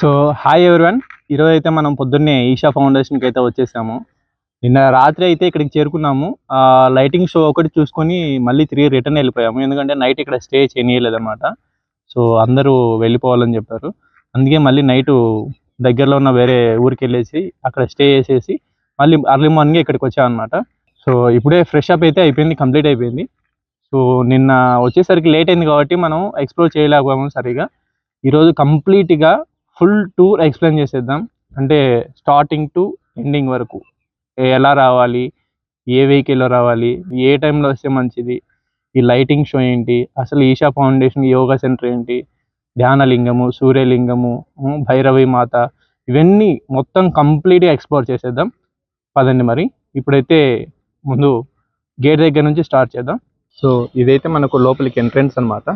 So hi everyone. ఈరోజు అయితే మనం పొద్దున్నే ఈషా ఫౌండేషన్కి అయితే వచ్చేసాము. నిన్న రాత్రి అయితే ఇక్కడికి చేరుకున్నాము. లైటింగ్ షో ఒకటి చూసుకొని మళ్ళీ తిరిగి రిటర్న్ వెళ్ళిపోయాము. ఎందుకంటే నైట్ ఇక్కడ స్టే చేయలేదన్నమాట సో అందరూ వెళ్ళిపోవాలని చెప్పారు. అందుకే మళ్ళీ నైట్ దగ్గరలో ఉన్న వేరే ఊరికి వెళ్ళేసి అక్కడ స్టే చేసేసి మళ్ళీ అర్లీ మార్నింగ్ ఇక్కడికి వచ్చామన్నమాట. సో ఇప్పుడే ఫ్రెష్ అప్ అయితే అయిపోయింది కంప్లీట్ అయిపోయింది. సో నిన్న వచ్చేసరికి లేట్ అయింది కాబట్టి మనం ఎక్స్ప్లోర్ చేయలేకపోయాము సరిగా. ఈరోజు కంప్లీట్గా ఫుల్ టూర్ ఎక్స్ప్లెయిన్ చేసేద్దాం. అంటే స్టార్టింగ్ టు ఎండింగ్ వరకు ఎలా రావాలి ఏ వెహికల్లో రావాలి ఏ టైంలో వస్తే మంచిది ఈ లైటింగ్ షో ఏంటి అసలు ఈషా ఫౌండేషన్ యోగా సెంటర్ ఏంటి ధ్యానలింగము సూర్యలింగము భైరవి మాత ఇవన్నీ మొత్తం కంప్లీట్గా ఎక్స్ప్లోర్ చేసేద్దాం. పదండి మరి. ఇప్పుడైతే ముందు గేట్ దగ్గర నుంచి స్టార్ట్ చేద్దాం. సో ఇదైతే మనకు లోపలికి ఎంట్రన్స్ అన్నమాట.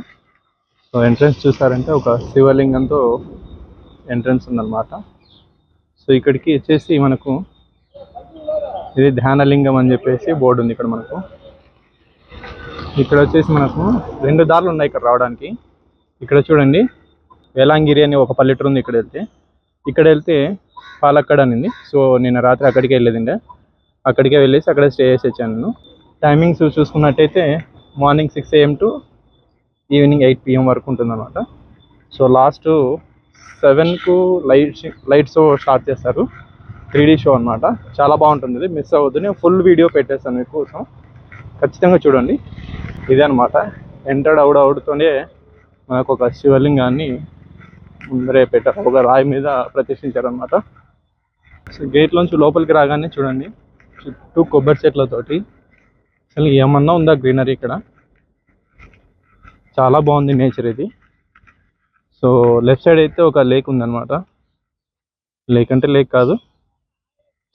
సో ఎంట్రన్స్ చూసారంటే ఒక శివలింగంతో ఎంట్రన్స్ ఉందన్నమాట. సో ఇక్కడికి వచ్చేసి మనకు ఇది ధ్యానలింగం అని చెప్పేసి బోర్డు ఉంది ఇక్కడ మనకు. ఇక్కడ వచ్చేసి మనకు రెండు దారులు ఉన్నాయి ఇక్కడ రావడానికి. ఇక్కడ చూడండి వేలాంగిరి అని ఒక పల్లెటూరు ఉంది ఇక్కడ వెళ్తే. ఇక్కడ వెళ్తే పాలక్కడ అని ఉంది సో నేను రాత్రి అక్కడికే వెళ్ళేదిండే. అక్కడికే వెళ్ళేసి అక్కడ స్టే చేసి వచ్చాను నేను. టైమింగ్స్ చూసుకున్నట్టయితే morning six AM to evening eight PM వరకు ఉంటుందన్నమాట. సో లాస్ట్ సెవెన్కు లైట్ లైట్ షో స్టార్ట్ చేస్తారు త్రీడీ షో అనమాట చాలా బాగుంటుంది. ఇది మిస్ అవ్వద్దు. నేను ఫుల్ వీడియో పెట్టేస్తాను మీకోసం. ఖచ్చితంగా చూడండి. ఇదే అనమాట ఎంటర్డ్ అవుడ్ అవుడుతోనే మనకు ఒక శివలింగాన్ని ముందరే పెట్టారు. ఒక రాయి మీద ప్రతిష్ఠించారనమాట సో గేట్లోంచి లోపలికి రాగానే చూడండి. చుట్టూ కొబ్బరి చెట్లతోటి. అసలు ఏమన్నా ఉందా గ్రీనరీ ఇక్కడ? చాలా బాగుంది నేచర్ ఇది. సో లెఫ్ట్ సైడ్ అయితే ఒక లేక్ ఉందన్నమాట. లేక్ అంటే లేక్ కాదు.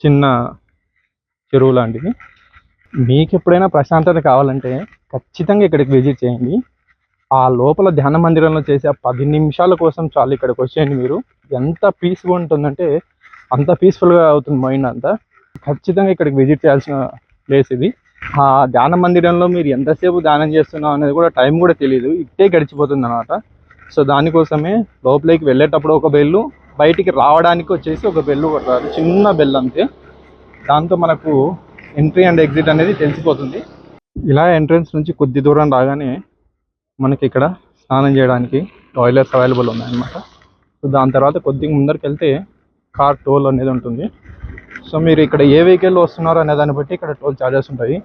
చిన్న చెరువు లాంటిది. మీకు ఎప్పుడైనా ప్రశాంతత కావాలంటే ఖచ్చితంగా ఇక్కడికి విజిట్ చేయండి. ఆ లోపల ధ్యాన మందిరంలో చేసే ఆ పది నిమిషాల కోసం చాలు ఇక్కడికి వచ్చేయండి మీరు. ఎంత పీస్గా ఉంటుందంటే అంత పీస్ఫుల్గా అవుతుంది మైండ్ అంతా. ఖచ్చితంగా ఇక్కడికి విజిట్ చేయాల్సిన ప్లేస్ ఇది. ఆ ధ్యాన మందిరంలో మీరు ఎంతసేపు ధ్యానం చేస్తున్నాం అనేది కూడా టైం కూడా తెలియదు ఇట్టే గడిచిపోతుంది అనమాట సో దానికోసమే లోపలికి వెళ్ళేటప్పుడు ఒక బెల్లు బయటికి రావడానికి వచ్చేసి ఒక బెల్లు కొట్టారు చిన్న బెల్ అంతే. దాంతో మనకు ఎంట్రీ అండ్ ఎగ్జిట్ అనేది తెలిసిపోతుంది. ఇలా ఎంట్రన్స్ నుంచి కొద్ది దూరం రాగానే మనకి ఇక్కడ స్నానం చేయడానికి టాయిలెట్స్ అవైలబుల్ ఉన్నాయన్నమాట. సో దాని తర్వాత కొద్దిగా ముందరికి వెళ్తే కార్ టోల్ అనేది ఉంటుంది. సో మీరు ఇక్కడ ఏ వెహికల్ వస్తున్నారో అనే దాన్ని బట్టి ఇక్కడ టోల్ చార్జెస్ ఉంటాయి.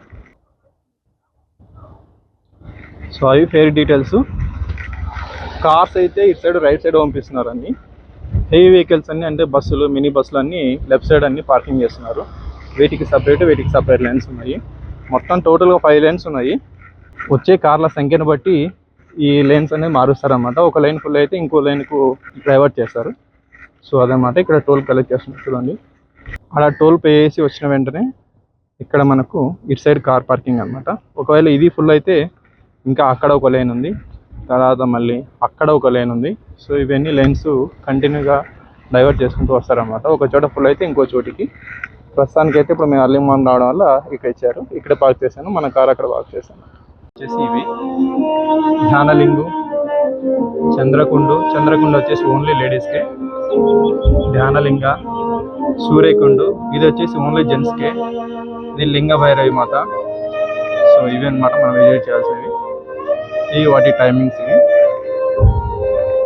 సో అవి ఫేర్ డీటెయిల్స్. కార్స్ అయితే ఇటు సైడ్ రైట్ సైడ్ పంపిస్తున్నారు అన్ని హెవీ వెహికల్స్ అన్ని అంటే బస్సులు మినీ బస్సులు అన్ని లెఫ్ట్ సైడ్ అన్ని పార్కింగ్ చేస్తున్నారు. వీటికి సపరేట్ వీటికి సపరేట్ లైన్స్ ఉన్నాయి. మొత్తం టోటల్గా ఫైవ్ లైన్స్ ఉన్నాయి. వచ్చే కార్ల సంఖ్యను బట్టి ఈ లైన్స్ అనేవి మారుస్తారన్నమాట. ఒక లైన్ ఫుల్ అయితే ఇంకో లైన్కు డైవర్ట్ చేస్తారు. సో అదనమాట ఇక్కడ టోల్ కలెక్ట్ చేస్తున్నారు చూడండి. అలా టోల్ పే చేసి వచ్చిన వెంటనే ఇక్కడ మనకు ఇటు సైడ్ కార్ పార్కింగ్ అన్నమాట. ఒకవేళ ఇది ఫుల్ అయితే ఇంకా అక్కడ ఒక లైన్ ఉంది. తర్వాత మళ్ళీ అక్కడ ఒక లైన్ ఉంది. సో ఇవన్నీ లైన్స్ కంటిన్యూగా డైవర్ట్ చేసుకుంటూ వస్తారన్నమాట. ఒక చోట ఫుల్ అయితే ఇంకో చోటికి. ప్రస్తుతానికి అయితే ఇప్పుడు మేము అర్లీ మార్నింగ్ రావడం వల్ల ఇక్కడ ఇచ్చారు. ఇక్కడ పార్క్ చేశాను. మన కార్ అక్కడ పార్క్ చేశాను. వచ్చేసి ఇవి. ధ్యానలింగు చంద్రకుండు. చంద్రకుండు వచ్చేసి ఓన్లీ లేడీస్కే ధ్యానలింగ సూర్యకుండు. ఇది వచ్చేసి ఓన్లీ జెంట్స్కే ఇది లింగ భైరవి మాత. సో ఇవి అనమాట మనం విజిట్ చేయాల్సినవి. ఇవి వాటి టైమింగ్స్ ఇవి.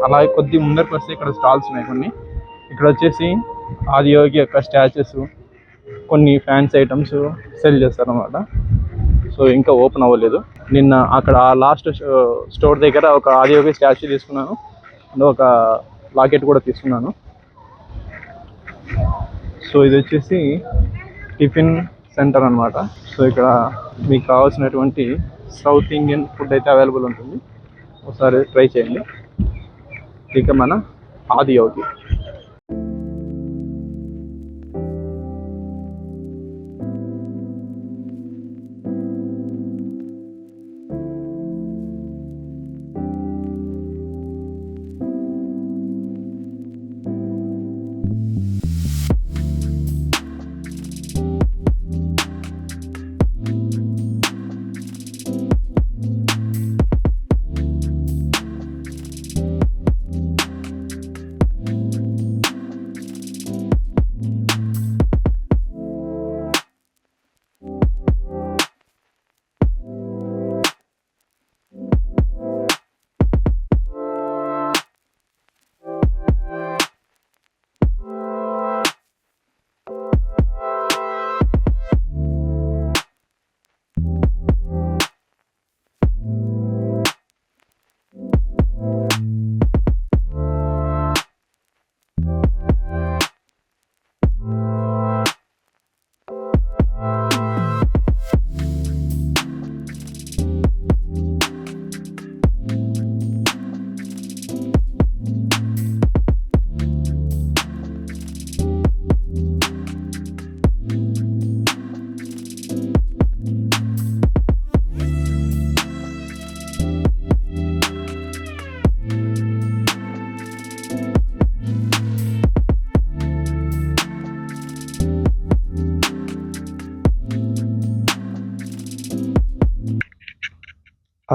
అలాగే కొద్ది ముందరికి వస్తే ఇక్కడ స్టాల్స్ ఉన్నాయి కొన్ని. ఇక్కడ వచ్చేసి ఆదియోగి యొక్క స్టాచ్యూస్ కొన్ని ఫ్యాన్స్ ఐటమ్స్ సెల్ చేస్తారన్నమాట. సో ఇంకా ఓపెన్ అవ్వలేదు. నిన్న అక్కడ ఆ లాస్ట్ స్టోర్ దగ్గర ఒక ఆదియోగి స్టాచ్యూ తీసుకున్నాను. అండ్ ఒక లాకెట్ కూడా తీసుకున్నాను. సో ఇది వచ్చేసి టిఫిన్ సెంటర్ అన్నమాట. సో ఇక్కడ మీకు కావాల్సినటువంటి సౌత్ ఇండియన్ ఫుడ్ అయితే అవైలబుల్ ఉంటుంది. ఒకసారి ట్రై చేయండి. ఇక మన Adiyogi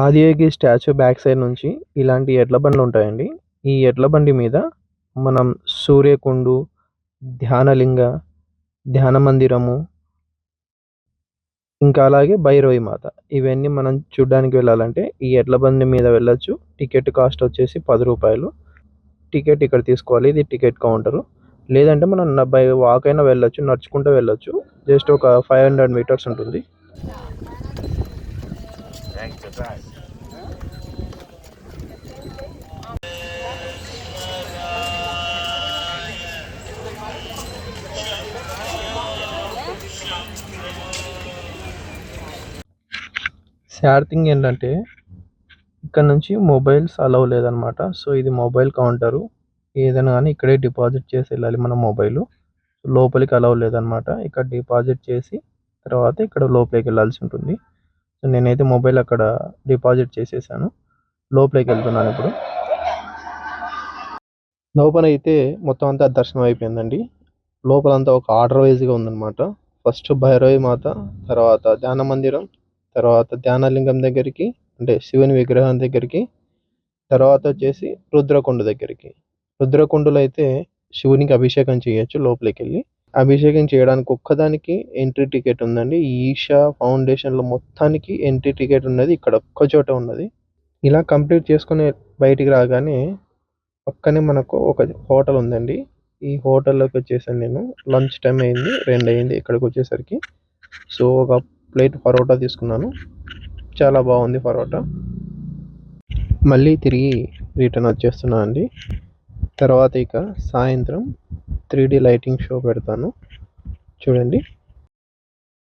Adiyogi statue back side నుంచి ఇలాంటి ఎడ్ల బండ్లు ఉంటాయండి. ఈ ఎడ్ల బండి మీద మనం సూర్యకుండు ధ్యానలింగ ధ్యాన మందిరము ఇంకా అలాగే భైరవి మాత. ఇవన్నీ మనం చూడడానికి వెళ్ళాలంటే ఈ ఎడ్ల బండి మీద వెళ్ళొచ్చు. టికెట్ కాస్ట్ వచ్చేసి పది రూపాయలు. టికెట్ ఇక్కడ తీసుకోవాలి. ఇది టికెట్ కౌంటరు. లేదంటే మనం బై వాక్ అయినా వెళ్ళచ్చు నడుచుకుంటూ వెళ్ళొచ్చు. జస్ట్ ఒక ఫైవ్ హండ్రెడ్ మీటర్స్ ఉంటుంది. సాడ్ థింగ్ ఏంటంటే ఇక్కడ నుంచి మొబైల్స్ అలవ్ లేదనమాట. సో ఇది మొబైల్ కౌంటరు ఏదైనా కానీ ఇక్కడే డిపాజిట్ చేసి వెళ్ళాలి మన మొబైల్ లోపలికి అలవ్ లేదనమాట. ఇక్కడ డిపాజిట్ చేసి తర్వాత ఇక్కడ లోపలికి వెళ్ళాల్సి ఉంటుంది. సో నేనైతే మొబైల్ అక్కడ డిపాజిట్ చేసేసాను. లోపలికి వెళ్తున్నాను ఇప్పుడు. లోపల అయితే మొత్తం అంతా దర్శనం అయిపోయిందండి. లోపలంతా ఒక ఆర్డర్ వైజ్గా ఉందన్నమాట. ఫస్ట్ భైరవి మాత తర్వాత ధ్యాన మందిరం తర్వాత ధ్యానలింగం దగ్గరికి అంటే శివుని విగ్రహం దగ్గరికి తర్వాత వచ్చేసి రుద్రకొండ దగ్గరికి. రుద్రకొండలో అయితే శివునికి అభిషేకం చేయొచ్చు లోపలికి వెళ్ళి అభిషేకం చేయడానికి ఒక్కదానికి ఎంట్రీ టికెట్ ఉందండి. ఈషా ఫౌండేషన్లో మొత్తానికి ఎంట్రీ టికెట్ ఉన్నది. ఇక్కడ ఒక్క చోట ఉన్నది. ఇలా కంప్లీట్ చేసుకుని బయటికి రాగానే పక్కనే మనకు ఒక హోటల్ ఉందండి. ఈ హోటల్లోకి వచ్చేసాను నేను. లంచ్ టైం అయింది. రెండు అయింది ఇక్కడికి వచ్చేసరికి. సో ఒక ప్లేట్ పరోటా తీసుకున్నాను. చాలా బాగుంది పరోటా. మళ్ళీ తిరిగి రిటర్న్ వచ్చేస్తున్నాను అండి. తర్వాత ఇక సాయంత్రం త్రీ లైటింగ్ షో పెడతాను. చూడండి.